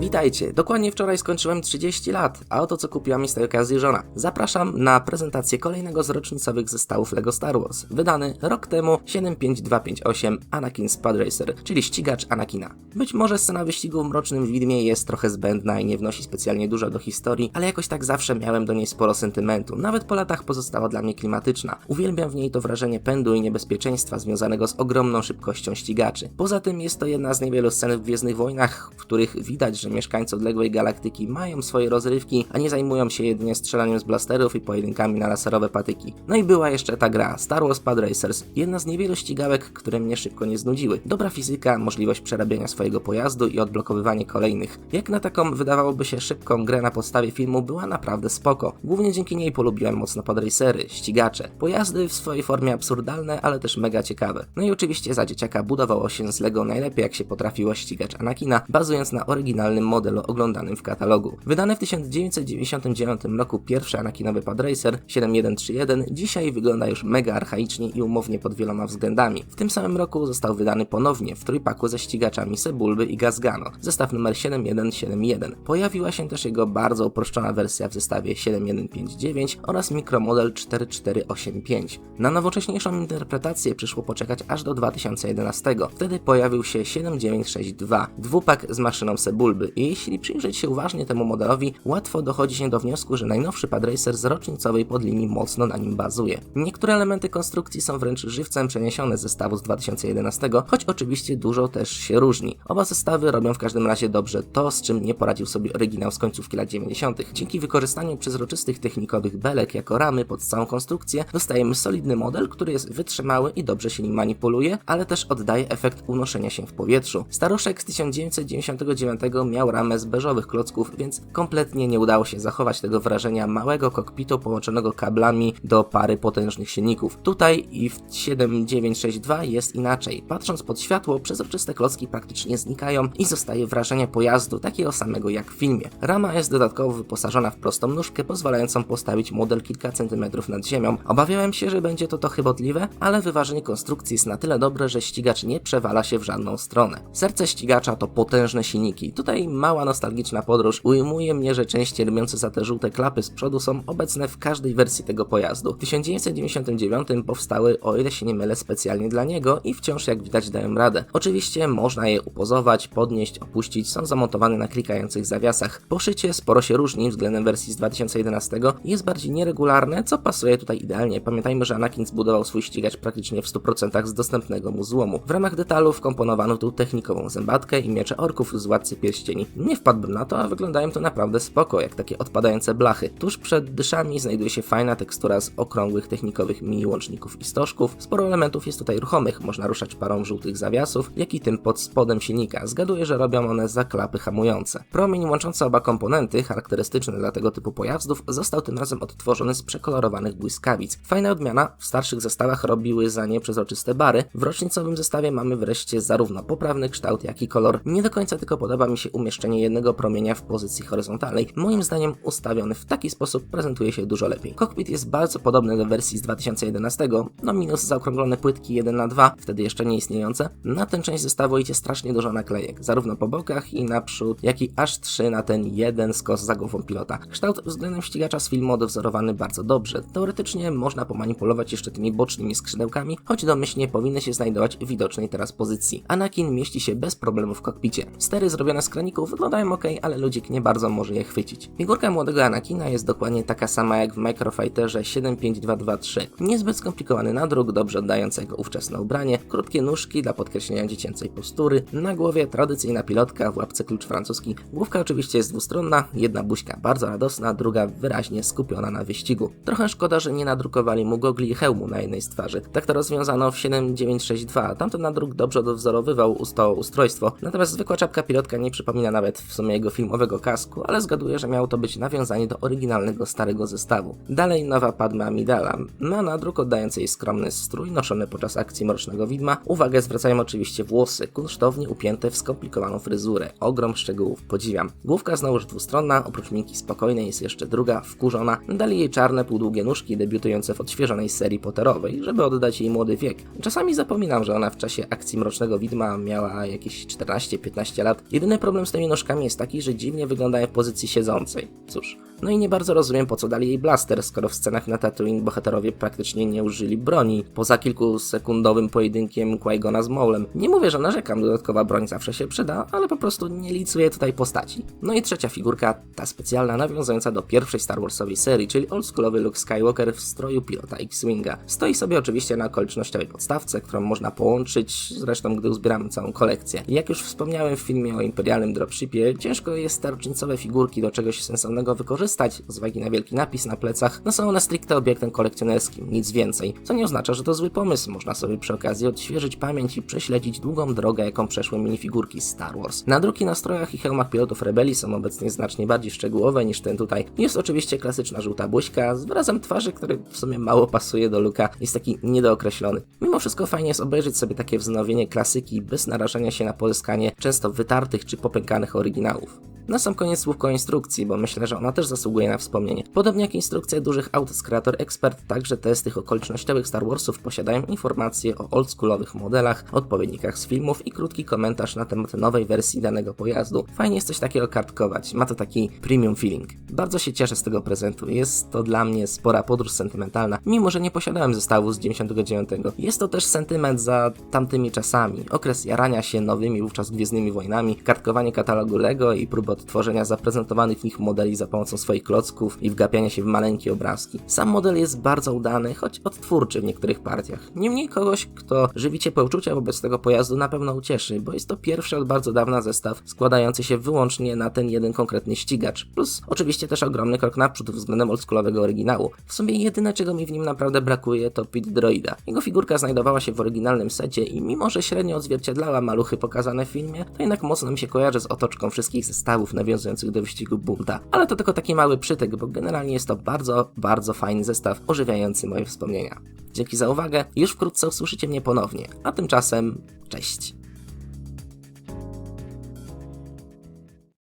Witajcie, dokładnie wczoraj skończyłem 30 lat, a oto co kupiła mi z tej okazji żona. Zapraszam na prezentację kolejnego z rocznicowych zestawów LEGO Star Wars, wydany rok temu 75258 Anakin Spud Racer, czyli ścigacz Anakina. Być może scena wyścigu w Mrocznym Widmie jest trochę zbędna i nie wnosi specjalnie dużo do historii, ale jakoś tak zawsze miałem do niej sporo sentymentu, nawet po latach pozostała dla mnie klimatyczna. Uwielbiam w niej to wrażenie pędu i niebezpieczeństwa związanego z ogromną szybkością ścigaczy. Poza tym jest to jedna z niewielu scen w Gwiezdnych Wojnach, w których widać, że mieszkańcy odległej galaktyki mają swoje rozrywki, a nie zajmują się jedynie strzelaniem z blasterów i pojedynkami na laserowe patyki. No i była jeszcze ta gra, Star Wars Pod Racers, jedna z niewielu ścigałek, które mnie szybko nie znudziły. Dobra fizyka, możliwość przerabiania swojego pojazdu i odblokowywanie kolejnych. Jak na taką wydawałoby się szybką grę na podstawie filmu była naprawdę spoko. Głównie dzięki niej polubiłem mocno Pod Racery, ścigacze. Pojazdy w swojej formie absurdalne, ale też mega ciekawe. No i oczywiście za dzieciaka budowało się z LEGO najlepiej jak się potrafiło ścigacz Anakina, bazując na oryginalnym modelu oglądanym w katalogu. Wydany w 1999 roku pierwszy Anakinowy Pod Racer 7131 dzisiaj wygląda już mega archaicznie i umownie pod wieloma względami. W tym samym roku został wydany ponownie w trójpaku ze ścigaczami Sebulby i Gazgano, zestaw numer 7171. Pojawiła się też jego bardzo uproszczona wersja w zestawie 7159 oraz mikromodel 4485. Na nowocześniejszą interpretację przyszło poczekać aż do 2011. Wtedy pojawił się 7962, dwupak z maszyną Sebulby i jeśli przyjrzeć się uważnie temu modelowi, łatwo dochodzi się do wniosku, że najnowszy Pad Racer z rocznicowej podlinii mocno na nim bazuje. Niektóre elementy konstrukcji są wręcz żywcem przeniesione z zestawu z 2011, choć oczywiście dużo też się różni. Oba zestawy robią w każdym razie dobrze to, z czym nie poradził sobie oryginał z końcówki lat 90. Dzięki wykorzystaniu przezroczystych technikowych belek jako ramy pod całą konstrukcję, dostajemy solidny model, który jest wytrzymały i dobrze się nim manipuluje, ale też oddaje efekt unoszenia się w powietrzu. Staruszek z 1999 miał ramę z beżowych klocków, więc kompletnie nie udało się zachować tego wrażenia małego kokpitu połączonego kablami do pary potężnych silników. Tutaj i w 7962 jest inaczej. Patrząc pod światło, przezroczyste klocki praktycznie znikają i zostaje wrażenie pojazdu takiego samego jak w filmie. Rama jest dodatkowo wyposażona w prostą nóżkę, pozwalającą postawić model kilka centymetrów nad ziemią. Obawiałem się, że będzie to to chybotliwe, ale wyważenie konstrukcji jest na tyle dobre, że ścigacz nie przewala się w żadną stronę. Serce ścigacza to potężne silniki. Tutaj mała nostalgiczna podróż ujmuje mnie, że części robiące za te żółte klapy z przodu są obecne w każdej wersji tego pojazdu. W 1999 powstały, o ile się nie mylę, specjalnie dla niego i wciąż jak widać dają radę. Oczywiście można je upozować, podnieść, opuścić, są zamontowane na klikających zawiasach. Poszycie sporo się różni względem wersji z 2011 i jest bardziej nieregularne, co pasuje tutaj idealnie. Pamiętajmy, że Anakin zbudował swój ścigacz praktycznie w 100% z dostępnego mu złomu. W ramach detalów komponowano tu technikową zębatkę i miecze orków z Władcy Pierścieni. Nie wpadłbym na to, a wyglądają to naprawdę spoko, jak takie odpadające blachy. Tuż przed dyszami znajduje się fajna tekstura z okrągłych technikowych mini łączników i stożków. Sporo elementów jest tutaj ruchomych, można ruszać parą żółtych zawiasów, jak i tym pod spodem silnika. Zgaduję, że robią one zaklapy hamujące. Promień łączący oba komponenty, charakterystyczny dla tego typu pojazdów, został tym razem odtworzony z przekolorowanych błyskawic. Fajna odmiana, w starszych zestawach robiły za nie przezroczyste bary, w rocznicowym zestawie mamy wreszcie zarówno poprawny kształt, jak i kolor. Nie do końca tylko podoba mi się umieszczenie jednego promienia w pozycji horyzontalnej. Moim zdaniem ustawiony w taki sposób prezentuje się dużo lepiej. Cockpit jest bardzo podobny do wersji z 2011, no minus zaokrąglone płytki 1 na 2 wtedy jeszcze nie istniejące. Na tę część zestawu idzie strasznie dużo naklejek, zarówno po bokach i naprzód, jak i aż 3 na ten jeden skos za głową pilota. Kształt względem ścigacza z filmu odwzorowany bardzo dobrze. Teoretycznie można pomanipulować jeszcze tymi bocznymi skrzydełkami, choć domyślnie powinny się znajdować w widocznej teraz pozycji. Anakin mieści się bez problemu w kokpicie. Stery zrobione z wyglądają ok, ale ludzik nie bardzo może je chwycić. Figurka młodego Anakina jest dokładnie taka sama jak w Microfighterze 75223. Niezbyt skomplikowany nadruk, dobrze oddający jego ówczesne ubranie, krótkie nóżki dla podkreślenia dziecięcej postury, na głowie tradycyjna pilotka, w łapce klucz francuski. Główka oczywiście jest dwustronna, jedna buźka bardzo radosna, druga wyraźnie skupiona na wyścigu. Trochę szkoda, że nie nadrukowali mu gogli i hełmu na jednej z twarzy. Tak to rozwiązano w 7962. Tamten nadruk dobrze dowzorowywał to ustrojstwo, natomiast zwykła czapka pilotka nie przypomina nawet w sumie jego filmowego kasku, ale zgaduję, że miało to być nawiązanie do oryginalnego starego zestawu. Dalej nowa Padma Amidala. Ma nadruk oddający jej skromny strój noszony podczas akcji Mrocznego Widma. Uwagę zwracają oczywiście włosy, kunsztownie upięte w skomplikowaną fryzurę. Ogrom szczegółów podziwiam. Główka znowuż dwustronna, oprócz minki spokojnej jest jeszcze druga, wkurzona. Dali jej czarne, półdługie nóżki debiutujące w odświeżonej serii Potterowej, żeby oddać jej młody wiek. Czasami zapominam, że ona w czasie akcji Mrocznego Widma miała jakieś 14-15 lat. Jedyny problem Problem z tymi nóżkami jest taki, że dziwnie wyglądają w pozycji siedzącej. Cóż, no i nie bardzo rozumiem po co dali jej blaster, skoro w scenach na Tatooine bohaterowie praktycznie nie użyli broni, poza kilkusekundowym pojedynkiem Qui-Gona z Maulem. Nie mówię, że narzekam, dodatkowa broń zawsze się przyda, ale po prostu nie licuję tutaj postaci. No i trzecia figurka, ta specjalna nawiązująca do pierwszej Star Warsowej serii, czyli oldschoolowy Luke Skywalker w stroju pilota X-Winga. Stoi sobie oczywiście na okolicznościowej podstawce, którą można połączyć, zresztą gdy uzbieramy całą kolekcję. Jak już wspomniałem w filmie o imperialnym dropshipie, ciężko jest te rocznicowe figurki do czegoś sensownego wykorzystać, z uwagi na wielki napis na plecach, no są one stricte obiektem kolekcjonerskim, nic więcej, co nie oznacza, że to zły pomysł, można sobie przy okazji odświeżyć pamięć i prześledzić długą drogę, jaką przeszły minifigurki Star Wars. Nadruki na strojach i hełmach pilotów rebelii są obecnie znacznie bardziej szczegółowe niż ten tutaj. Jest oczywiście klasyczna żółta buźka z wyrazem twarzy, który w sumie mało pasuje do Luka, jest taki niedookreślony. Mimo wszystko fajnie jest obejrzeć sobie takie wznowienie klasyki bez narażenia się na pozyskanie często wytartych czy popękanych oryginałów. Na sam koniec słówko instrukcji, bo myślę, że ona też zasługuje na wspomnienie. Podobnie jak instrukcja dużych aut z Creator Expert, także te z tych okolicznościowych Star Warsów posiadają informacje o oldschoolowych modelach, odpowiednikach z filmów i krótki komentarz na temat nowej wersji danego pojazdu. Fajnie jest coś takiego kartkować, ma to taki premium feeling. Bardzo się cieszę z tego prezentu, jest to dla mnie spora podróż sentymentalna, mimo że nie posiadałem zestawu z 99. Jest to też sentyment za tamtymi czasami, okres jarania się nowymi wówczas Gwiezdnymi Wojnami, kartkowanie katalogu LEGO i próba odtworzenia zaprezentowanych w nich modeli za pomocą swoich klocków i wgapiania się w maleńkie obrazki. Sam model jest bardzo udany, choć odtwórczy w niektórych partiach. Niemniej kogoś, kto żywi ciepłe uczucia wobec tego pojazdu na pewno ucieszy, bo jest to pierwszy od bardzo dawna zestaw składający się wyłącznie na ten jeden konkretny ścigacz. Plus oczywiście też ogromny krok naprzód względem oldschoolowego oryginału. W sumie jedyne czego mi w nim naprawdę brakuje to Pit Droida. Jego figurka znajdowała się w oryginalnym secie i mimo, że średnio odzwierciedlała maluchy pokazane w filmie, to jednak mocno mi się kojarzy z otoczką wszystkich zestawów nawiązujących do wyścigu Bunta. Ale to tylko taki mały przytyk, bo generalnie jest to bardzo, bardzo fajny zestaw ożywiający moje wspomnienia. Dzięki za uwagę, już wkrótce usłyszycie mnie ponownie, a tymczasem cześć.